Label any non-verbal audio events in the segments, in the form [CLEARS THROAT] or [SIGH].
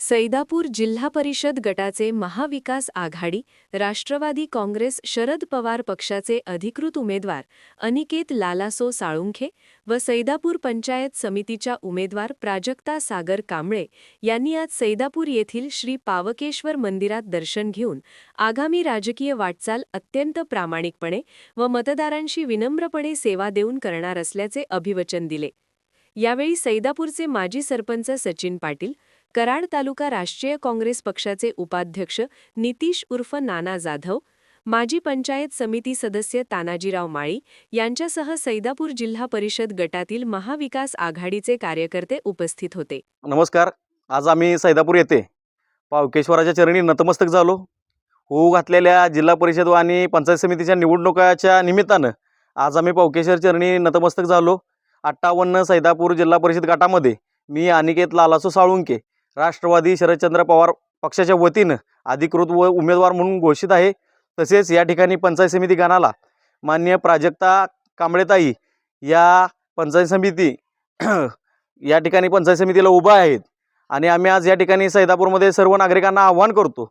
सैदापूर जिल्हा परिषद गटाचे महाविकास आघाडी राष्ट्रवादी काँग्रेस शरद पवार पक्षाचे अधिकृत उमेदवार अनिकेत लालासो साळुंखे व सैदापूर पंचायत समितीच्या उमेदवार प्राजक्ता सागर कांबळे यांनी आज सैदापूर येथील श्री पावकेश्वर मंदिरात दर्शन घेऊन आगामी राजकीय वाटचाल अत्यंत प्रामाणिकपणे व मतदारांशी विनम्रपणे सेवा देऊन करणार असल्याचे अभिवचन दिले. यावेळी सैदापूरचे माजी सरपंच सचिन पाटील कराड तालुका राष्ट्रीय काँग्रेस पक्षाचे उपाध्यक्ष नितीश उर्फ नाना जाधव माजी पंचायत समिती सदस्य तानाजीराव माळी यांच्यासह सैदापूर जिल्हा परिषद गटातील महाविकास आघाडीचे कार्यकर्ते उपस्थित होते. नमस्कार आज आम्ही सैदापूर येथे पावकेश्वराच्या चरणी नतमस्तक झालो. होऊ घातलेल्या जिल्हा परिषद व आणि पंचायत समितीच्या निवडणुकाच्या निमित्तानं आज आम्ही पावकेश्वर चरणी नतमस्तक झालो. अठ्ठावन्न सैदापूर जिल्हा परिषद गटामध्ये मी अनिकेत लालासो साळुंके राष्ट्रवादी शरदचंद्र पवार पक्षाच्या वतीनं अधिकृत व उमेदवार म्हणून घोषित आहे. तसेच या ठिकाणी पंचायत समिती गणाला मान्य प्राजक्ता कांबळेताई या पंचायत समिती [CLEARS THROAT] या ठिकाणी पंचायत समितीला उभा आहेत. आणि आम्ही आज या ठिकाणी सैदापूरमध्ये सर्व नागरिकांना आव्हान करतो.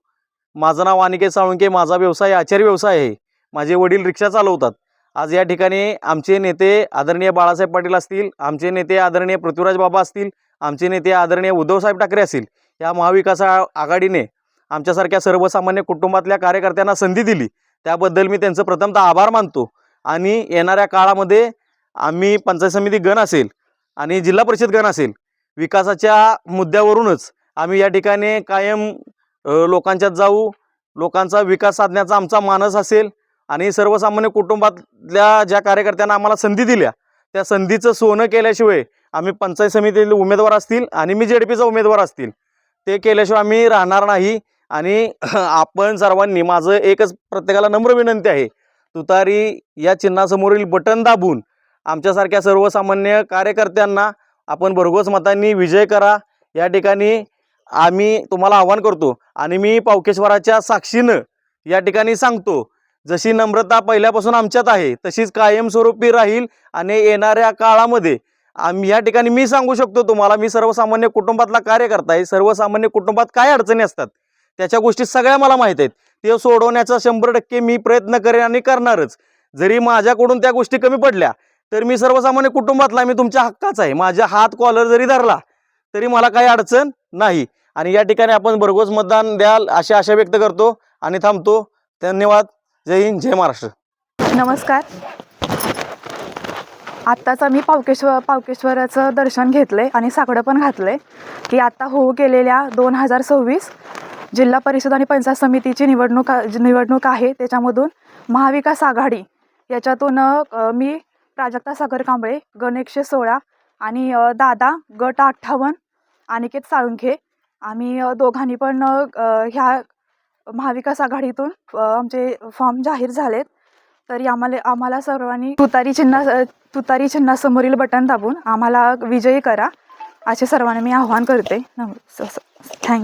माझं नाव अनिकेत साळुंके माझा व्यवसाय आचार्य व्यवसाय आहे. माझे वडील रिक्षा चालवतात. आज या ठिकाणी आमचे नेते आदरणीय बाळासाहेब पाटील असतील आमचे नेते आदरणीय पृथ्वीराज बाबा असतील आमचे नेते आदरणीय उद्धवसाहेब ठाकरे असतील या महाविकास आ- आघाडीने आमच्यासारख्या सर्वसामान्य कुटुंबातल्या कार्यकर्त्यांना संधी दिली. त्याबद्दल मी त्यांचं प्रथमतः आभार मानतो. आणि येणाऱ्या काळामध्ये आम्ही पंचायत समिती गण असेल आणि जिल्हा परिषद गण असेल विकासाच्या मुद्द्यावरूनच आम्ही या ठिकाणी कायम लोकांच्यात जाऊ लोकांचा विकास साधण्याचा आमचा मानस असेल आणि सर्वसामान्य कुटुंबातल्या ज्या कार्यकर्त्यांना आम्हाला संधी दिल्या त्या संधीचं सोनं केल्याशिवाय आम्ही पंचायत समितीतील उमेदवार असतील आणि मी जे डी पीचा उमेदवार असतील ते केल्याशिवाय आम्ही राहणार नाही. आणि [CLEARS THROAT] आपण सर्वांनी माझं एकच प्रत्येकाला नम्र विनंती आहे तुतारी या चिन्हासमोरील बटन दाबून आमच्यासारख्या सर्वसामान्य कार्यकर्त्यांना आपण भरघोस मतांनी विजय करा. या ठिकाणी आम्ही तुम्हाला आव्हान करतो आणि मी पावकेश्वराच्या साक्षीनं या ठिकाणी सांगतो जशी नम्रता पहिल्यापासून आमच्यात आहे तशीच कायमस्वरूपी राहील आणि येणाऱ्या काळामध्ये आम्ही या ठिकाणी मी सांगू शकतो तुम्हाला मी सर्वसामान्य कुटुंबातला कार्यकर्ता आहे सर्वसामान्य कुटुंबात काय अडचणी असतात त्याच्या गोष्टी सगळ्या मला माहीत आहेत. ते सोडवण्याचा शंभर टक्के मी प्रयत्न करेन आणि करणारच. जरी माझ्याकडून त्या गोष्टी कमी पडल्या तर मी सर्वसामान्य कुटुंबातला मी तुमच्या हक्काचा आहे. माझ्या हात कॉलर जरी धरला तरी मला काही अडचण नाही. आणि या ठिकाणी आपण भरघोस मतदान द्याल अशी आशा व्यक्त करतो आणि थांबतो. धन्यवाद. जय हिंद जय महाराष्ट्र. नमस्कार. आत्ताच आम्ही पावकेश्वर पावकेश्वराचं दर्शन घेतले आणि साकडं पण घातले की आत्ता होऊ गेलेल्या दोन हजार सव्वीस जिल्हा परिषद आणि पंचायत समितीची निवडणूक निवडणूक आहे. त्याच्यामधून महाविकास आघाडी याच्यातून मी प्राजक्ता सागर कांबळे गण एकशे सोळा आणि दादा गट अठ्ठावन्न अनिकेत साळुंखे. आम्ही दोघांनी पण ह्या महाविकास आघाडीतून आमचे फॉर्म जाहीर झालेत. तरी आम्हाला आम्हाला सर्वांनी तुतारी चिन्हा तुतारी चिन्हासमोरील बटन दाबून आम्हाला विजयी करा असे सर्वांना मी आव्हान करते. थँक्यू